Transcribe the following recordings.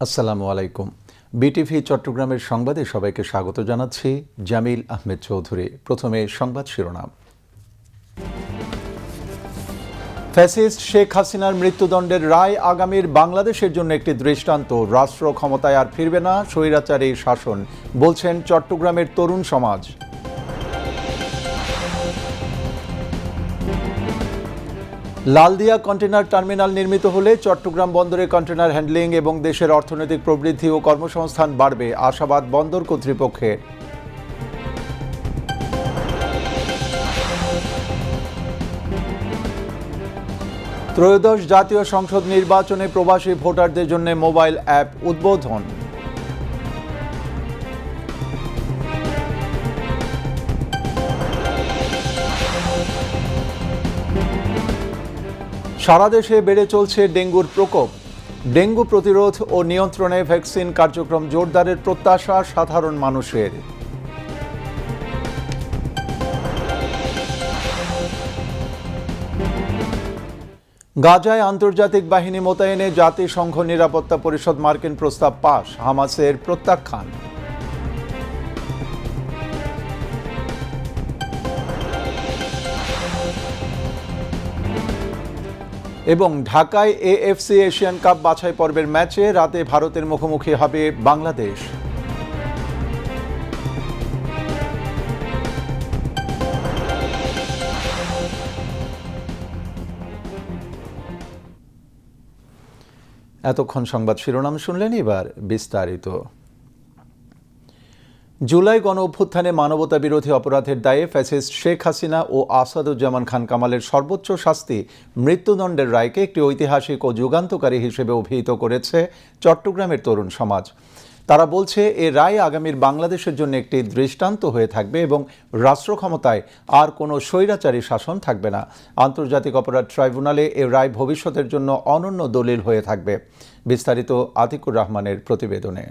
আসসালামু আলাইকুম। বিটিভি চট্টগ্রামের সংবাদে সবাইকে স্বাগত জানাচ্ছি, জামিল আহমেদ চৌধুরী। প্রথমে সংবাদ শিরোনাম। ফ্যাসিস্ট শেখ হাসিনার মৃত্যুদণ্ডের রায় আগামীর বাংলাদেশের জন্য একটি দৃষ্টান্ত। রাষ্ট্র ক্ষমতায় আর ফিরবে না, স্বৈরাচারী শাসন, বলছেন চট্টগ্রামের তরুণ সমাজ। লালদিয়া কন্টেনার টার্মিনাল নির্মিত হলে চট্টগ্রাম বন্দরে কন্টেনার হ্যান্ডলিং এবং দেশের অর্থনৈতিক প্রবৃদ্ধি ও কর্মসংস্থান বাড়বে। আশাবাদ বন্দর কর্তৃপক্ষের। ত্রয়োদশ জাতীয় সংসদ নির্বাচনে প্রবাসী ভোটারদের জন্য মোবাইল অ্যাপ উদ্বোধন। সারা দেশে বেড়ে চলছে ডেঙ্গুর প্রকোপ। ডেঙ্গু প্রতিরোধ ও নিয়ন্ত্রণে ভ্যাকসিন কার্যক্রম জোরদারের প্রত্যাশা সাধারণ মানুষের। গাজায় আন্তর্জাতিক বাহিনী মোতায়েনে জাতিসংঘ নিরাপত্তা পরিষদ মার্কিন প্রস্তাব পাশ হামাসের প্রত্যাখ্যান। এবং ঢাকায় এএফসি এশিয়ান কাপ বাছাই পর্বের ম্যাচে রাতে ভারতের মুখোমুখি হবে বাংলাদেশ। এতক্ষণ সংবাদ শিরোনাম শুনলেন এবার বিস্তারিত। জুলাই গণ অভ্যুত্থানে মানবতা বিরোধী অপরাধের দায়ে ফ্যাসিস্ট শেখ হাসিনা ও আসাদুজ্জামান খান কামালের সর্বোচ্চ শাস্তি মৃত্যুদণ্ডের রায়কে একটি ঐতিহাসিক ও যুগান্তকারী হিসেবে অভিহিত করেছে চট্টগ্রামের তরুণ সমাজ। তারা বলছে, এ রায় আগামীর বাংলাদেশের জন্য একটি দৃষ্টান্ত হয়ে থাকবে এবং রাষ্ট্র ক্ষমতায় আর কোনো স্বৈরাচারী শাসন থাকবে না। আন্তর্জাতিক অপরাধ ট্রাইব্যুনালে এ রায় ভবিষ্যতের জন্য অনন্য দলিল হয়ে থাকবে। বিস্তারিত আতিকুর রহমানের প্রতিবেদনে।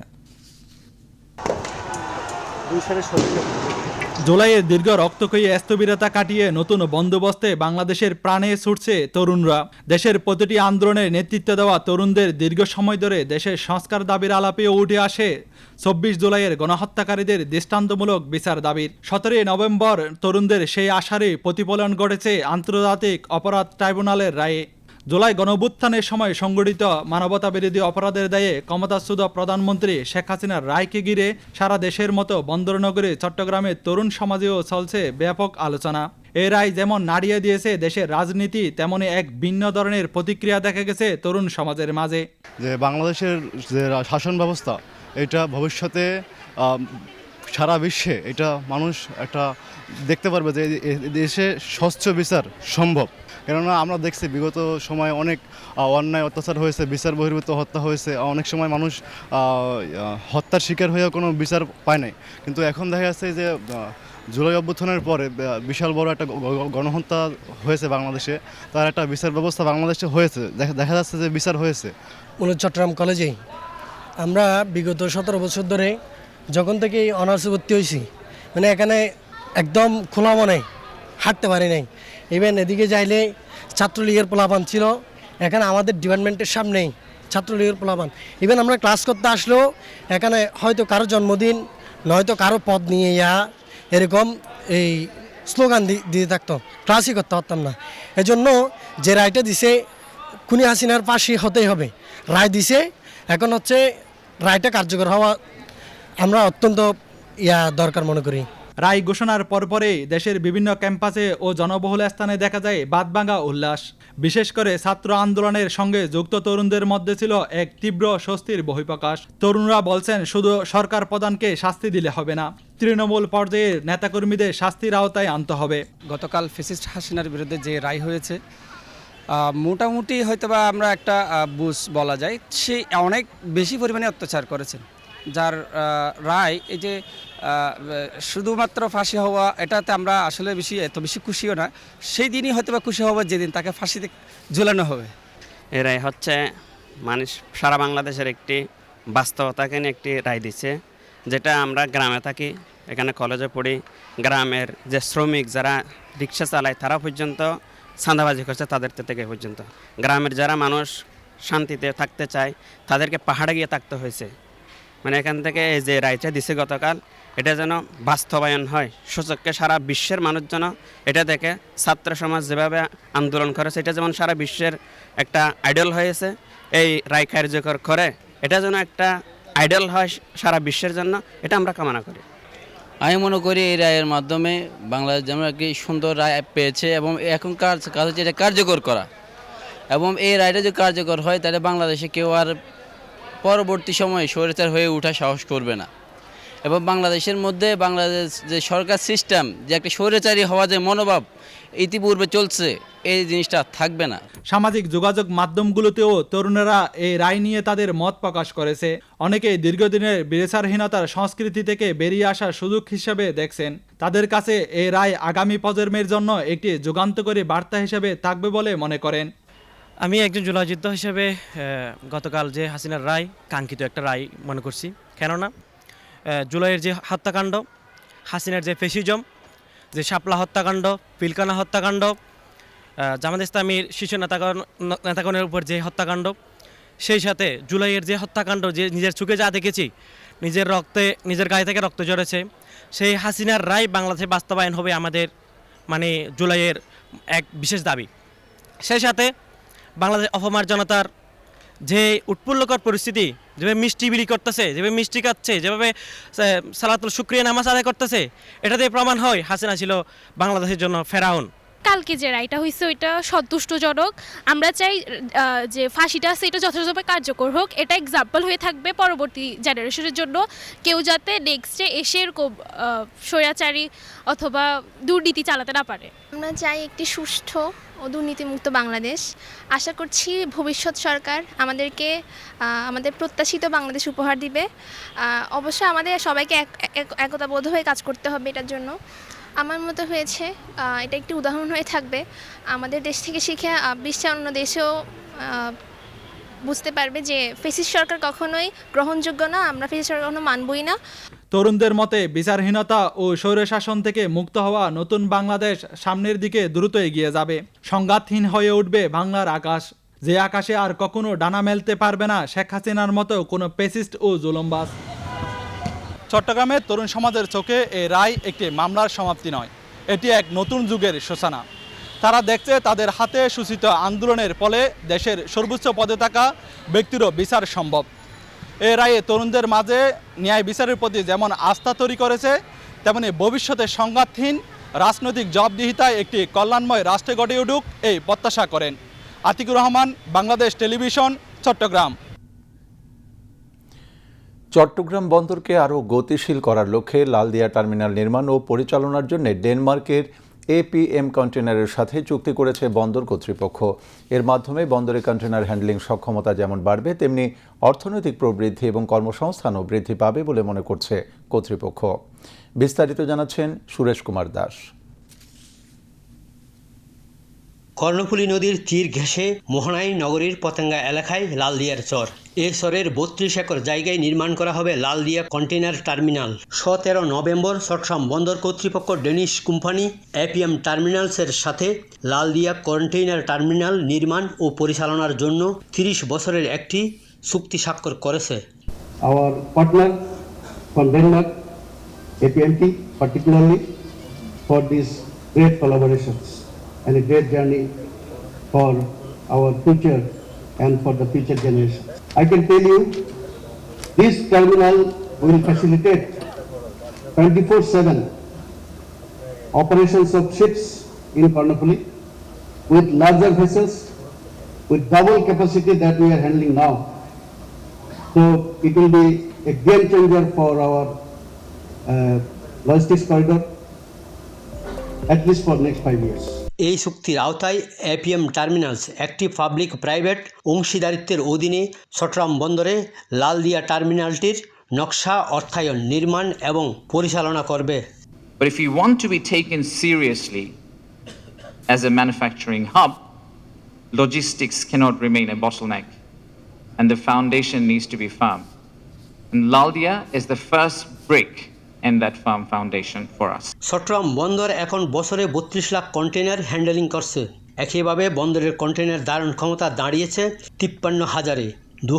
জুলাইয়ের দীর্ঘ রক্তক্ষয়ী স্থবিরতা কাটিয়ে নতুন বন্দোবস্তে বাংলাদেশের প্রাণে ছুটছে তরুণরা। দেশের প্রতিটি আন্দোলনের নেতৃত্ব দেওয়া তরুণদের দীর্ঘ সময় ধরে দেশের সংস্কার দাবির আলাপেও উঠে আসে। চব্বিশ জুলাইয়ের গণহত্যাকারীদের দৃষ্টান্তমূলক বিচার দাবির। সতেরোই নভেম্বর তরুণদের সেই আশারই প্রতিফলন ঘটেছে আন্তর্জাতিক অপরাধ ট্রাইব্যুনালের রায়ে। জুলাই গণভুত্থানের সময় সংগঠিত মানবতা বিরোধী অপরাধের দায়ে ক্ষমতাচ্যুত প্রধানমন্ত্রী শেখ হাসিনার রায়কে ঘিরে সারা দেশের মতো বন্দরনগরী চট্টগ্রামের তরুণ সমাজেও চলছে ব্যাপক আলোচনা। এ রায় যেমন নাড়িয়ে দিয়েছে দেশের রাজনীতি, তেমনি এক ভিন্ন ধরনের প্রতিক্রিয়া দেখা গেছে তরুণ সমাজের মাঝে। যে বাংলাদেশের যে শাসন ব্যবস্থা, এটা ভবিষ্যতে সারা বিশ্বে এটা মানুষ একটা দেখতে পারবে যে দেশে স্বচ্ছ বিচার সম্ভব। কেননা আমরা দেখছি বিগত সময় অনেক অন্যায়, অত্যাচার হয়েছে, বিচার বহির্ভূত হত্যা হয়েছে অনেক সময় মানুষ হত্যার শিকার হয়েও কোনো বিচার পায় নাই। কিন্তু এখন দেখা যাচ্ছে যে জুলাই অভ্যুত্থানের পরে বিশাল বড় একটা গণহত্যা হয়েছে বাংলাদেশে। তার একটা বিচার ব্যবস্থা বাংলাদেশে হয়েছে। দেখা- যাচ্ছে যে বিচার হয়েছে। মূলত চট্টগ্রাম কলেজেই। আমরা বিগত সতেরো বছর ধরে যখন থেকে অনার্সে ভর্তি হয়েছি মানে এখানে একদম খোলা মনে হাঁটতে পারি নাই। ইভেন এদিকে যাইলে ছাত্রলীগের পোলাপান ছিল। এখানে আমাদের ডিপার্টমেন্টের সামনেই ছাত্রলীগের পোলাপান। ইভেন আমরা ক্লাস করতে আসলেও এখানে হয়তো কারও জন্মদিন, নয়তো কারও পদ নিয়ে ইয়া, এরকম এই স্লোগান দিয়ে থাকতো। ক্লাসই করতে পারতাম না। এজন্য যে রায়টা দিছে, খুনি হাসিনার পাশে হতেই হবে। রায় দিছে, এখন হচ্ছে রায়টা কার্যকর হওয়া আমরা অত্যন্ত ইয়া দরকার মনে করি। রায় ঘোষণার পরপরেই দেশের বিভিন্ন ক্যাম্পাসে ও জনবহুল স্থানে দেখা যায় বাদভাঙা উল্লাস। বিশেষ করে ছাত্র আন্দোলনের সঙ্গে যুক্ত তরুণদের মধ্যে ছিল এক তীব্র স্বস্তির বহিঃপ্রকাশ। তরুণরা বলছেন, শুধু সরকার প্রধানকে শাস্তি দিলে হবে না, তৃণমূল পর্যায়ের নেতাকর্মীদের শাস্তির আওতায় আনতে হবে। গতকাল ফেসিস্ট হাসিনার বিরুদ্ধে যে রায় হয়েছে মোটামুটি হয়তোবা আমরা একটা বুঝ বলা যায়, সে অনেক বেশি পরিমাণে অত্যাচার করেছেন। যার রায়, এই যে শুধুমাত্র ফাঁসি হওয়া, এটাতে আমরা আসলে বেশি, এত বেশি খুশিও না। সেই দিনই হয়তো বা খুশি হব যেদিন তাকে ফাঁসিতে ঝুলানো হবে। এরাই হচ্ছে মানুষ, সারা বাংলাদেশের একটি বাস্তবতাকে নিয়ে একটি রায় দিচ্ছে, যেটা আমরা গ্রামে থাকি, এখানে কলেজে পড়ি। গ্রামের যে শ্রমিক যারা রিক্সা চালায়, তারা পর্যন্ত চাঁদাবাজি করছে তাদের থেকে পর্যন্ত। গ্রামের যারা মানুষ শান্তিতে থাকতে চায়, তাদেরকে পাহাড়ে গিয়ে থাকতে হয়েছে। মানে এখান থেকে এই যে রায়টা দিছে গতকাল, এটা যেন বাস্তবায়ন হয়। সূচককে সারা বিশ্বের মানুষ যেন এটা দেখে, ছাত্র সমাজ যেভাবে আন্দোলন করেছে, এটা যেমন সারা বিশ্বের একটা আইডল হয়েছে, এই রায় কার্যকর করে, এটা যেন একটা আইডল হয় সারা বিশ্বের জন্য, এটা আমরা কামনা করি। আমি মনে করি এই রায়ের মাধ্যমে বাংলাদেশ যেমন একটি সুন্দর রায় পেয়েছে এবং এখনকার কাজ হচ্ছে এটা কার্যকর করা। এবং এই রায়টা যদি কার্যকর হয়, তাহলে বাংলাদেশে কেউ আর পরবর্তী সময়ে স্বৈরাচার হয়ে ওঠা সাহস করবে না। এবং বাংলাদেশের মধ্যে বাংলাদেশ যে সরকার সিস্টেম যে একটা স্বৈরাচারী হওয়া যে মনোভাব ইতিপূর্বে চলছে, এই জিনিসটা থাকবে না। সামাজিক যোগাযোগ মাধ্যমগুলোতেও তরুণেরা এই রায় নিয়ে তাদের মত প্রকাশ করেছে। অনেকে দীর্ঘদিনের বিচারহীনতার সংস্কৃতি থেকে বেরিয়ে আসার সুযোগ হিসেবে দেখছেন। তাদের কাছে এই রায় আগামী প্রজন্মের জন্য একটি যুগান্তকারী বার্তা হিসেবে থাকবে বলে মনে করেন। আমি একজন জুলাযুদ্ধ হিসেবে গতকাল যে হাসিনার রায়, কাঙ্ক্ষিত একটা রায় মনে করছি। কেননা জুলাইয়ের যে হত্যাকাণ্ড, হাসিনার যে ফেসিজম, যে শাপলা হত্যাকাণ্ড, পিলকানা হত্যাকাণ্ড জামাত ইসলামীর শীর্ষ নেতাগণ নেতাগণের উপর যে হত্যাকাণ্ড, সেই সাথে জুলাইয়ের যে হত্যাকাণ্ড, যে নিজের চোখে যা দেখেছি, নিজের রক্তে, নিজের গায়ে থেকে রক্ত ঝরেছে, সেই হাসিনার রায় বাংলাদেশে বাস্তবায়ন হবে আমাদের মানে জুলাইয়ের এক বিশেষ দাবি। সেই সাথে বাংলাদেশ অপমার্জনতার যে উৎপুল্লকর পরিস্থিতি যেভাবে মিষ্টি বিলি করতেছে যেভাবে মিষ্টি খাচ্ছে যেভাবে সালাতুল শুক্রিয়া নামাজ আদায় করতেছে এটা দিয়ে প্রমাণ হয় হাসিনা ছিল বাংলাদেশের জন্য ফেরাউন। কালকে যে রায়টা হয়েছে ওইটা সন্তুষ্টজনক। আমরা চাই যে ফাঁসিটা আছে এটা যথাযথভাবে কার্যকর হোক। এটা এক্সাম্পল হয়ে থাকবে পরবর্তী জেনারেশনের জন্য। কেউ যাতে নেক্সটে এসে এরকম স্বৈরাচারী অথবা দুর্নীতি চালাতে না পারে। আমরা চাই একটি সুষ্ঠু ও দুর্নীতিমুক্ত বাংলাদেশ। আশা করছি ভবিষ্যৎ সরকার আমাদেরকে আমাদের প্রত্যাশিত বাংলাদেশ উপহার দিবে। অবশ্য আমাদের সবাইকে এক- এক- একতাবদ্ধ হয়ে কাজ করতে হবে এটার জন্য। আমার মতো হয়েছে এটা একটি উদাহরণ হয়ে থাকবে। আমাদের দেশ থেকে শিখে বিশ্বের অন্য দেশেও বুঝতে পারবে যে ফেসিস সরকার কখনোই গ্রহণযোগ্য না, আমরা ফেসিস সরকার কখনো মানবই না। তরুণদের মতে বিচারহীনতা ও স্বৈরশাসন থেকে মুক্ত হওয়া নতুন বাংলাদেশ সামনের দিকে দ্রুত এগিয়ে যাবে। সংঘাতহীন হয়ে উঠবে বাংলার আকাশ। যে আকাশে আর কখনো ডানা মেলতে পারবে না শেখ হাসিনার মতো কোনো পেসিস্ট ও জুলমবাজ। চট্টগ্রামের তরুণ সমাজের চোখে এই রায় একটি মামলার সমাপ্তি নয়। এটি এক নতুন যুগের সূচনা। তারা দেখছে তাদের হাতে সূচিত আন্দোলনের ফলে দেশের সর্বোচ্চ পদে থাকা ব্যক্তিরও বিচার সম্ভব। এ রায়ে তরুণদের মাঝে ন্যায় বিচারের প্রতি যেমন আস্থা তৈরি করেছে, তেমনি ভবিষ্যতে সংঘাতহীন, রাজনৈতিক জবাবদিহিতায় একটি কল্যাণময় রাষ্ট্রে গড়ে উঠুক এই প্রত্যাশা করেন। আতিকুর রহমান, বাংলাদেশ টেলিভিশন, চট্টগ্রাম। চট্টগ্রাম বন্দরকে আরও গতিশীল করার লক্ষ্যে লালদিয়া টার্মিনাল নির্মাণ ও পরিচালনার জন্য ডেনমার্কের এপিএম কন্টেনারের সাথে চুক্তি করেছে বন্দর কর্তৃপক্ষ। এর মাধ্যমে বন্দরে কন্টেনার হ্যান্ডলিং সক্ষমতা যেমন বাড়বে, তেমনি অর্থনৈতিক প্রবৃদ্ধি এবং কর্মসংস্থানও বৃদ্ধি পাবে বলে মনে করছে কর্তৃপক্ষ। বিস্তারিত জানাচ্ছেন সুরেশ কুমার দাস। কর্ণফুলী নদীর তীর ঘেঁষে মোহনাই নগরীর পতেঙ্গা এলাকায় লালদিয়ার চর। এ চরের বত্রিশ একর জায়গায় নির্মাণ করা হবে লালদিয়া কন্টেনার টার্মিনাল। সতেরো নভেম্বর চট্টগ্রাম বন্দর কর্তৃপক্ষ ডেনিশ কোম্পানি এপিএম টার্মিনালসের সাথে লালদিয়া কন্টেইনার টার্মিনাল নির্মাণ ও পরিচালনার জন্য তিরিশ বছরের একটি চুক্তি স্বাক্ষর করেছে। Our and a great journey for our future and for the future generations. I can tell you, this terminal will facilitate 24/7 operations of ships in Karnapuli with larger vessels, with double capacity that we are handling now. So it will be a game changer for our uh, logistics corridor, at least for next five years. এই চুক্তির আওতায় APM terminals একটি public private অংশীদারিত্বের অধীনে চট্টগ্রাম বন্দরে লালদিয়া টার্মিনালটির নকশা অর্থায়ন নির্মাণ এবং পরিচালনা করবে But if we want to be taken seriously as a manufacturing hub, logistics cannot remain a bottleneck, and the foundation needs to be firm. And Laldia is the first brick in that firm foundation for us. Chittagong বন্দর এখন বছরে বত্রিশ lakh container handling করছে। একইভাবে বন্দরের container ধারণ ক্ষমতা দাঁড়িয়েছে তিপ্পান্ন হাজারে। দু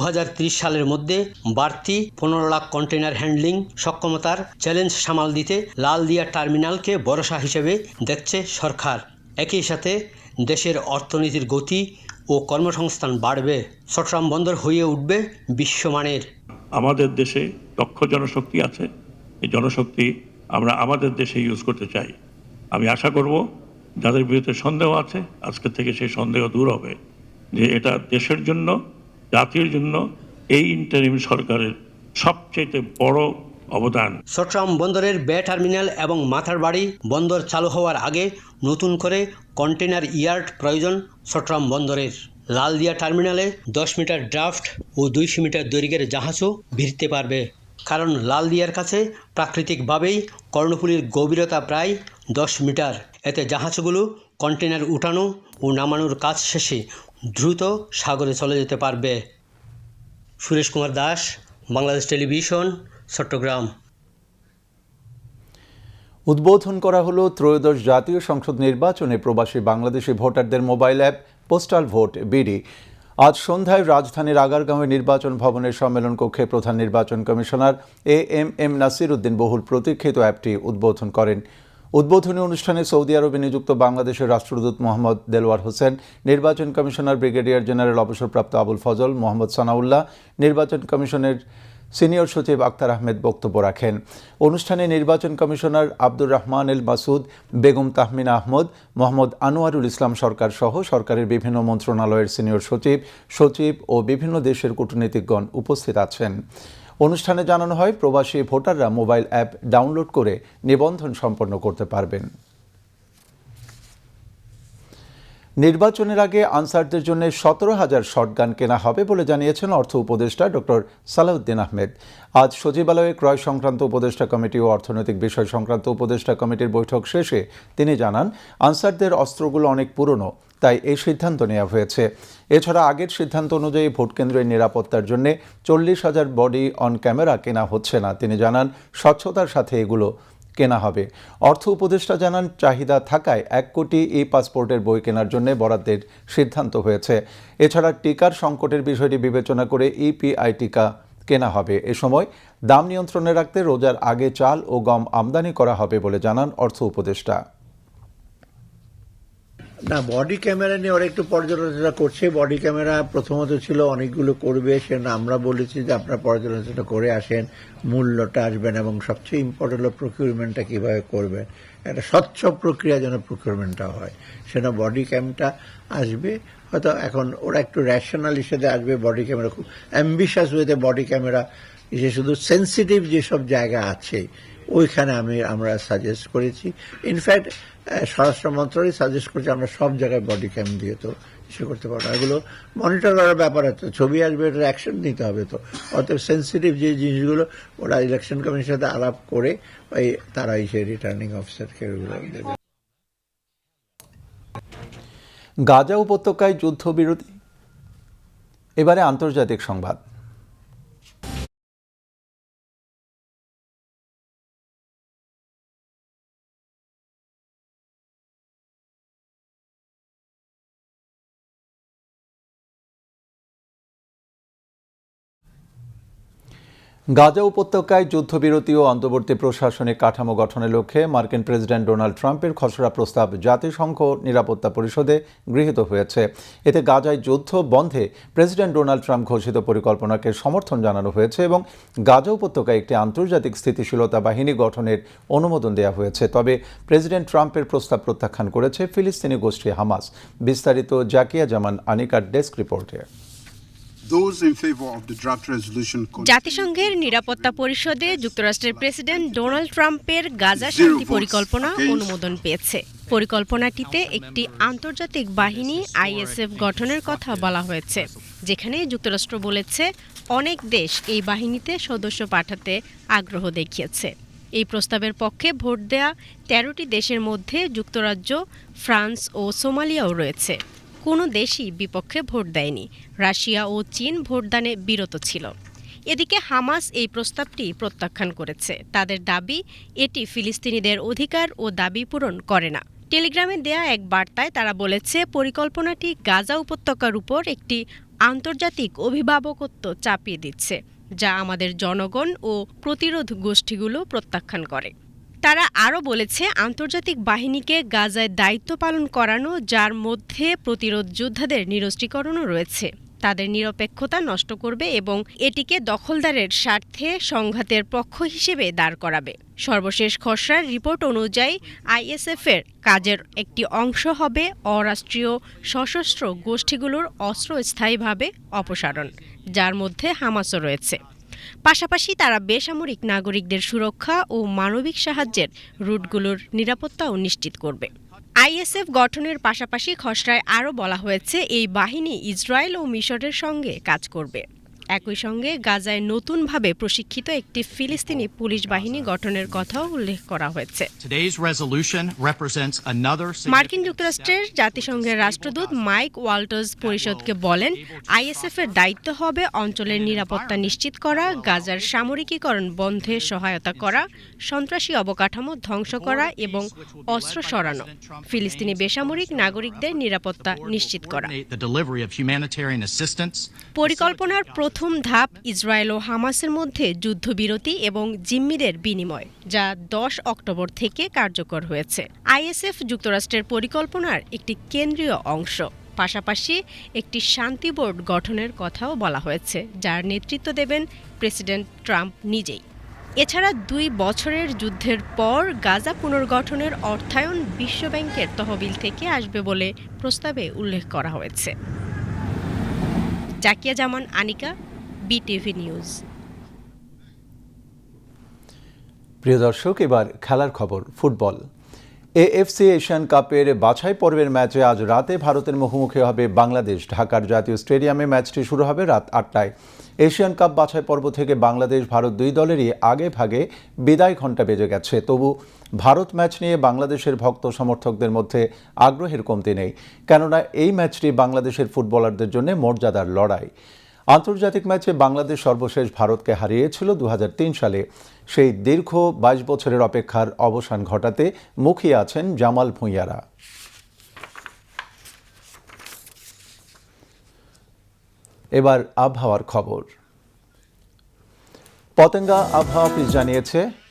সালের মধ্যে বাড়তি পনেরো লাখ কন্টেনার হ্যান্ডলিং সক্ষমতার চ্যালেঞ্জ সামাল দিতে লালদিয়া টার্মিনালকে ভরসা হিসেবে দেখছে সরকার। একই সাথে দেশের অর্থনীতির গতি ও কর্মসংস্থান বাড়বে। চট্টগ্রাম বন্দর হয়ে উঠবে বিশ্বমানের। আমাদের দেশে দক্ষ জনশক্তি আছে। এই জনশক্তি আমরা আমাদের দেশে ইউজ করতে চাই। আমি আশা করব যাদের বিরুদ্ধে সন্দেহ আছে, আজকে থেকে সেই সন্দেহ দূর হবে যে এটা দেশের জন্য, জাতির জন্য এই ইন্টারিম সরকারের সবচেয়ে বড় অবদান। চট্টগ্রাম বন্দরের বে টার্মিনাল এবং মাথার বাড়ি বন্দর চালু হওয়ার আগে নতুন করে কন্টেনার ইয়ার্ড প্রয়োজন চট্টগ্রাম বন্দরের। লালদিয়া টার্মিনালে দশ মিটার ড্রাফট ও দুইশো মিটার দৈর্ঘ্যের জাহাজও ভিড়তে পারবে। কারণ লালদিয়ার কাছে প্রাকৃতিকভাবেই কর্ণফুলীর গভীরতা প্রায় দশ মিটার। এতে জাহাজগুলো কন্টেনার উঠানো ও নামানোর কাজ শেষে দ্রুত সাগরে চলে যেতে পারবে। সুরেশ কুমার দাস, বাংলাদেশ টেলিভিশন, চট্টগ্রাম। উদ্বোধন করা হলো ত্রয়োদশ জাতীয় সংসদ নির্বাচনে প্রবাসী বাংলাদেশি ভোটারদের mobile app, postal vote, BD. আজ সন্ধ্যায় রাজধানীর আগারগাঁওয়ে নির্বাচন ভবনের সম্মেলন কক্ষে প্রধান নির্বাচন commissioner A M M Nasir Uddin বহুল প্রতীক্ষিত অ্যাপটি উদ্বোধন করেন। উদ্বোধনী অনুষ্ঠানে সৌদি আরবে নিযুক্ত বাংলাদেশের রাষ্ট্রদূত মোহাম্মদ দেলওয়ার হোসেন, নির্বাচন কমিশনার ব্রিগেডিয়ার জেনারেল অবসরপ্রাপ্ত আবুল ফজল, মোহাম্মদ সানাউল্লাহ, নির্বাচন কমিশনের সিনিয়র সচিব আক্তার আহমেদ বক্তব্য রাখেন। অনুষ্ঠানে নির্বাচন কমিশনার আব্দুর রহমান এল মাসুদ, বেগম তাহমিনা আহমদ, মোহাম্মদ আনোয়ারুল ইসলাম সরকার সহ সরকারের বিভিন্ন মন্ত্রণালয়ের সিনিয়র সচিব সচিব ও বিভিন্ন দেশের কূটনীতিকগণ উপস্থিত আছেন। অনুষ্ঠানে জানানো হয়, প্রবাসী ভোটাররা মোবাইল অ্যাপ ডাউনলোড করে নিবন্ধন সম্পন্ন করতে পারবেন। নির্বাচনের আগে আনসারদের জন্য সতেরো হাজার শটগান কেনা হবে বলে জানিয়েছেন অর্থ উপদেষ্টা ডক্টর সালাউদ্দিন আহমেদ। আজ সচিবালয়ে ক্রয় সংক্রান্ত উপদেষ্টা কমিটি ও অর্থনৈতিক বিষয় সংক্রান্ত উপদেষ্টা কমিটির বৈঠক শেষে তিনি জানান, আনসারদের অস্ত্রগুলো অনেক পুরনো, তাই এই সিদ্ধান্ত নেওয়া হয়েছে। এছাড়া আগের সিদ্ধান্ত অনুযায়ী ভোট কেন্দ্রের নিরাপত্তার জন্য চল্লিশ হাজার বডি অন ক্যামেরা কেনা হচ্ছে না। তিনি জানান, স্বচ্ছতার সাথে এগুলো কেনা হবে। অর্থ উপদেষ্টা জানান, চাহিদা থাকায় এক কোটি ই পাসপোর্টের বই কেনার জন্য বরাদ্দের সিদ্ধান্ত হয়েছে। এছাড়া টিকার সংকটের বিষয়টি বিবেচনা করে ইপিআই টিকা কেনা হবে। এ সময় দাম নিয়ন্ত্রণে রাখতে রোজার আগে চাল ও গম আমদানি করা হবে বলে জানান অর্থ উপদেষ্টা। না বডি ক্যামেরা নিয়ে ওরা একটু পর্যালোচনা করছে। বডি ক্যামেরা প্রথমত ছিল অনেকগুলো করবে, সে আমরা বলেছি যে আপনারা পর্যালোচনা করে আসেন, মূল্যটা আসবেন এবং সবচেয়ে ইম্পর্টেন্ট হলো প্রকিউরমেন্টটা কীভাবে করবেন। একটা স্বচ্ছ প্রক্রিয়া যেন প্রকিউরমেন্টটা হয়। সেটা বডি ক্যামটা আসবে, হয়তো এখন ওরা একটু র্যাশনাল হিসেবে আসবে বডি ক্যামেরা খুব অ্যাম্বিশাস ওয়েতে বডি ক্যামেরা যে শুধু সেন্সিটিভ যেসব জায়গা আছে, ওইখানে আমি, আমরা সাজেস্ট করেছি। ইনফ্যাক্ট স্বরাষ্ট্র মন্ত্রণালয় সাজেস্ট করছে আমরা সব জায়গায় বডি ক্যাম দিয়ে তো ইসে করতে পারব এগুলো মনিটর করার ব্যাপার আছে ছবি আসবে এটার অ্যাকশন নিতে হবে তো। অতএব সেন্সিটিভ যে জিনিসগুলো, ওরা ইলেকশন কমিশনের সাথে আলাপ করে ওই তারা এসে রিটার্নিং অফিসারকে ওগুলো দেবে। গাজা উপত্যকায় যুদ্ধবিরতি। এবারে আন্তর্জাতিক সংবাদ। গাজা উপত্যকায় যুদ্ধবিরতি ও অন্তর্বর্তী প্রশাসনিক কাঠামো গঠনের লক্ষ্যে মার্কিন প্রেসিডেন্ট ডোনাল্ড ট্রাম্পের খসড়া প্রস্তাব জাতিসংঘ নিরাপত্তা পরিষদে গৃহীত হয়েছে। এতে গাজায় যুদ্ধ বন্ধে প্রেসিডেন্ট ডোনাল্ড ট্রাম্প ঘোষিত পরিকল্পনাকে সমর্থন জানানো হয়েছে এবং গাজা উপত্যকায় একটি আন্তর্জাতিক স্থিতিশীলতা বাহিনী গঠনের অনুমোদন দেওয়া হয়েছে। তবে প্রেসিডেন্ট ট্রাম্পের প্রস্তাব প্রত্যাখ্যান করেছে ফিলিস্তিনি গোষ্ঠী হামাস। বিস্তারিত জাকিয়া জামান আনিকার ডেস্ক রিপোর্টে। জাতিসংঘের নিরাপত্তা পরিষদে যুক্তরাষ্ট্রের প্রেসিডেন্ট ডোনাল্ড ট্রাম্পের গাজা শান্তি পরিকল্পনা অনুমোদন পেয়েছে। পরিকল্পনাটিতে একটি আন্তর্জাতিক বাহিনী আইএসএফ গঠনের কথা বলা হয়েছে যেখানে যুক্তরাষ্ট্র বলেছে অনেক দেশ এই বাহিনীতে সদস্য পাঠাতে আগ্রহ দেখিয়েছে। এই প্রস্তাবের পক্ষে ভোট দেয়া তেরোটি দেশের মধ্যে যুক্তরাজ্য ফ্রান্স ও সোমালিয়াও রয়েছে। কোনো দেশই বিপক্ষে ভোট দেয়নি। রাশিয়া ও চীন ভোটদানে বিরত ছিল। এদিকে হামাস এই প্রস্তাবটি প্রত্যাখ্যান করেছে। তাদের দাবি, এটি ফিলিস্তিনিদের অধিকার ও দাবি পূরণ করে না। টেলিগ্রামে দেয়া এক বার্তায় তারা বলেছে, পরিকল্পনাটি গাজা উপত্যকার উপর একটি আন্তর্জাতিক অভিভাবকত্ব চাপিয়ে দিচ্ছে, যা আমাদের জনগণ ও প্রতিরোধ গোষ্ঠীগুলো প্রত্যাখ্যান করে। তারা আরও বলেছে, আন্তর্জাতিক বাহিনীকে গাজায় দায়িত্ব পালন করানো, যার মধ্যে প্রতিরোধ যোদ্ধাদের নিরস্ত্রীকরণও রয়েছে। তাদের নিরপেক্ষতা নষ্ট করবে এবং এটিকে দখলদারের স্বার্থে সংঘাতের পক্ষ হিসেবে দাঁড় করাবে। সর্বশেষ খসড়ার রিপোর্ট অনুযায়ী, আইএসএফের কাজের একটি অংশ হবে অরাষ্ট্রীয় সশস্ত্র গোষ্ঠীগুলোর অস্ত্র স্থায়ীভাবে অপসারণ, যার মধ্যে হামাসও রয়েছে। পাশাপাশি তারা বেসামরিক নাগরিকদের সুরক্ষা ও মানবিক সাহায্যের রুটগুলোর নিরাপত্তাও নিশ্চিত করবে। আইএসএফ গঠনের পাশাপাশি খসড়ায় আরও বলা হয়েছে, এই বাহিনী ইসরায়েল ও মিশরের সঙ্গে কাজ করবে। একই সঙ্গে গাজায় নতুনভাবে প্রশিক্ষিত একটি ফিলিস্তিনি পুলিশ বাহিনী গঠনের কথাও উল্লেখ করা হয়েছে মার্কিন যুক্তরাষ্ট্রের জাতিসংঘের রাষ্ট্রদূত মাইক ওয়াল্টার্স পরিষদকে বলেন আইএসএফ এর দায়িত্ব হবে অঞ্চলের নিরাপত্তা নিশ্চিত করা গাজার সামরিকীকরণ বন্ধে সহায়তা করা সন্ত্রাসী অবকাঠামো ধ্বংস করা এবং অস্ত্র সরানো ফিলিস্তিনি বেসামরিক নাগরিকদের নিরাপত্তা নিশ্চিত করা. পরিকল্পনার প্রথম ধাপ ইসরায়েল ও হামাসের মধ্যে যুদ্ধবিরতি এবং জিম্মিদের বিনিময়, যা দশ অক্টোবর থেকে কার্যকর হয়েছে। আইএসএফ যুক্তরাষ্ট্রের পরিকল্পনার একটি কেন্দ্রীয় অংশ। পাশাপাশি একটি শান্তি বোর্ড গঠনের কথাও বলা হয়েছে, যার নেতৃত্ব দেবেন প্রেসিডেন্ট ট্রাম্প নিজেই। এছাড়া দুই বছরের যুদ্ধের পর গাজা পুনর্গঠনের অর্থায়ন বিশ্বব্যাংকের তহবিল থেকে আসবে বলে প্রস্তাবে উল্লেখ করা হয়েছে। Zakia Zaman Anika BTV news. প্রিয় দর্শক এবার খেলার খবর ফুটবল। এএফসি এশিয়ান কাপের বাছাই পর্বের ম্যাচে আজ রাতে ভারতের মুখোমুখি হবে বাংলাদেশ। ঢাকার জাতীয় স্টেডিয়ামে ম্যাচটি শুরু হবে রাত আটটায়। এশিয়ান কাপ বাছাই পর্ব থেকে বাংলাদেশ, ভারত দুই দলেরই আগে ভাগে বিদায় ঘণ্টা বেজে গেছে। তবু ভারত ম্যাচ নিয়ে বাংলাদেশের ভক্ত সমর্থকদের মধ্যে আগ্রহের কমতি নেই। কেননা এই ম্যাচটি বাংলাদেশের ফুটবলারদের জন্য মর্যাদার লড়াই। আন্তর্জাতিক ম্যাচে বাংলাদেশ সর্বশেষ ভারতকে হারিয়েছিল দু হাজার তিন সালে। সেই দীর্ঘ বাইশ বছরের অপেক্ষার অবসান ঘটাতে মুখিয়ে আছেন জামাল ভুঁইয়ারা। এবার আবহাওয়ার খবর। পতেঙ্গা আবহাওয়া অফিস জানিয়েছে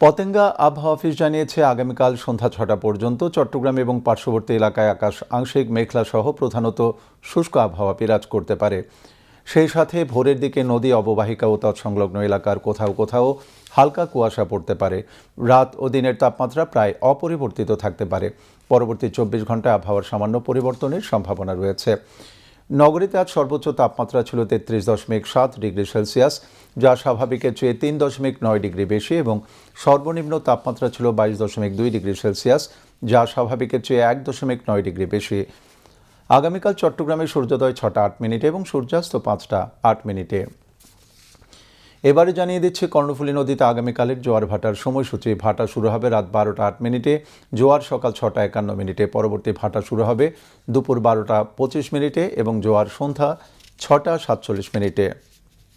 পতেঙ্গা আবহাওয়া অফিস জানিয়েছে, আগামীকাল সন্ধ্যা ছটা পর্যন্ত চট্টগ্রাম এবং পার্শ্ববর্তী এলাকায় আকাশ আংশিক মেঘলা সহ প্রধানত শুষ্ক আবহাওয়া বিরাজ করতে পারে। সেই সাথে ভোরের দিকে নদী অববাহিকা ও তৎসংলগ্ন এলাকার কোথাও কোথাও হালকা কুয়াশা পড়তে পারে। রাত ও দিনের তাপমাত্রা প্রায় অপরিবর্তিত থাকতে পারে। পরবর্তী চব্বিশ ঘন্টায় আবহাওয়ার সামান্য পরিবর্তনের সম্ভাবনা রয়েছে। নগরীতে আজ সর্বোচ্চ তাপমাত্রা ছিল তেত্রিশ দশমিক সাত ডিগ্রি সেলসিয়াস, যা স্বাভাবিকের চেয়ে তিন দশমিক নয় ডিগ্রি বেশি এবং সর্বনিম্ন তাপমাত্রা ছিল বাইশ দশমিক দুই ডিগ্রি সেলসিয়াস, যা স্বাভাবিকের চেয়ে এক দশমিক নয় ডিগ্রি বেশি। আগামীকাল চট্টগ্রামে সূর্যোদয় ছটা আট মিনিটে এবং সূর্যাস্ত পাঁচটা আট মিনিটে। এবারে জানিয়ে দিচ্ছে, কর্ণফুলী নদীতে আগামীকালের জোয়ার ভাটার সময়সূচি। ভাটা শুরু হবে রাত বারোটা আট মিনিটে, জোয়ার সকাল ছটা একান্ন মিনিটে। পরবর্তী ভাটা শুরু হবে দুপুর বারোটা পঁচিশ মিনিটে এবং জোয়ার সন্ধ্যা ছটা সাতচল্লিশ মিনিটে।